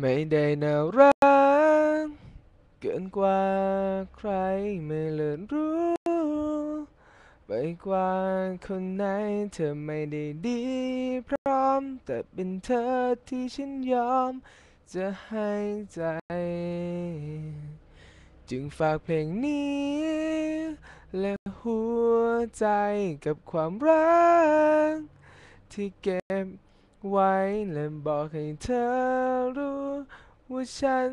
ไม่ได้น่ารัก เกินกว่าใครไม่เลิศรู้ ไปกว่าคนไหนเธอไม่ได้ดี พร้อม แต่เป็นเธอที่ฉันยอม จะให้ใจ จึงฝากเพลงนี้ และหัวใจกับความรัก ที่เก็บ ไว้และบอกให้เธอรู้ ว่าฉัน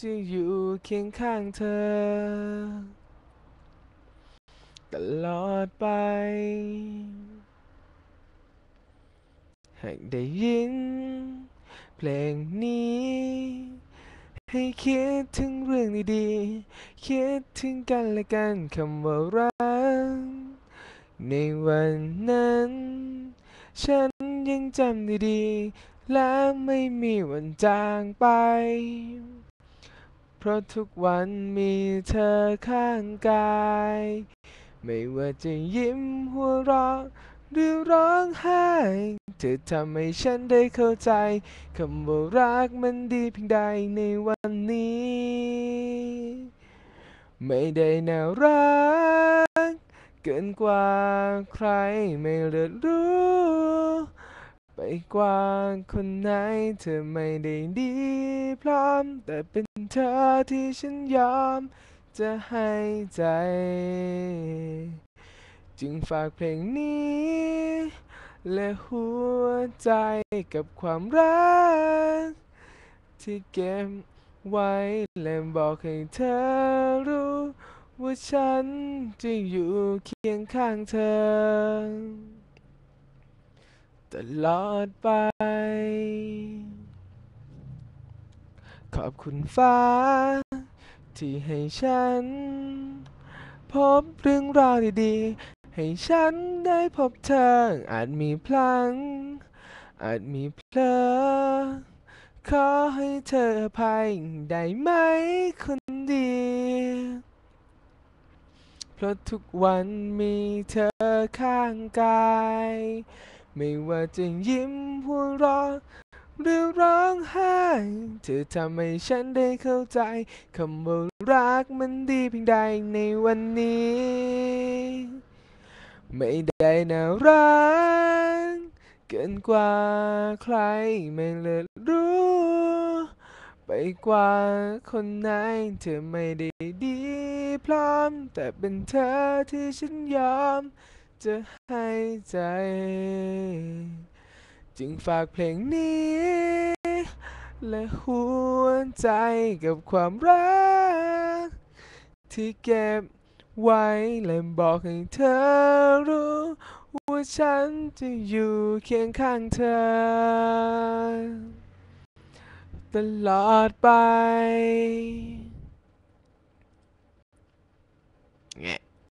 จะอยู่เคียงข้างเธอ ตลอดไป หากได้ยิน เพลงนี้ ให้คิดถึงเรื่องดีๆ คิดถึงกันและกันคำว่ารัก ในวันนั้น ฉัน ยังจำได้ดี และไม่มีวันจางไป เพราะทุกวันมีเธอข้างกาย ไม่ว่าจะยิ้มหัวเราะหรือร้องไห้เธอทำให้ฉันได้เข้าใจคำว่ารักมันดีเพียงใดในวันนี้ ไม่ได้น่ารัก เกินกว่าใครไม่เลิศรู้ ไปกว่าคนไหนเธอไม่ได้ดีพร้อม แต่เป็นเธอที่ฉันยอม จะให้ใจ จึงฝากเพลงนี้ และหัวใจกับความรัก ที่เก็บไว้และบอกให้เธอรู้ ว่าฉันจะอยู่เคียงข้างเธอ ตลอดไป ขอบคุณฟ้า ที่ให้ฉัน พบเรื่องราวดีๆ ให้ฉันได้พบเธอ อาจมีพลัง อาจมีเพลอขอให้เธออภัยได้ไหมคนดี เพราะทุกวันมีเธอข้างกาย ไม่ว่าจะยิ้มหัวเราะหรือร้องไห้ เธอทำให้ฉันได้เข้าใจคำว่ารักมันดีเพียงใดในวันนี้ ไม่ได้น่ารักเกินกว่าใครไม่เลิศรู้ ไปกว่าคนไหนเธอไม่ได้ดีพร้อม แต่เป็นเธอที่ฉันยอม จะให้ใจ จึงฝากเพลงนี้ และหัวใจกับความรัก ที่เก็บไว้และบอกให้เธอรู้ ว่าฉันจะอยู่เคียงข้างเธอ ตลอดไป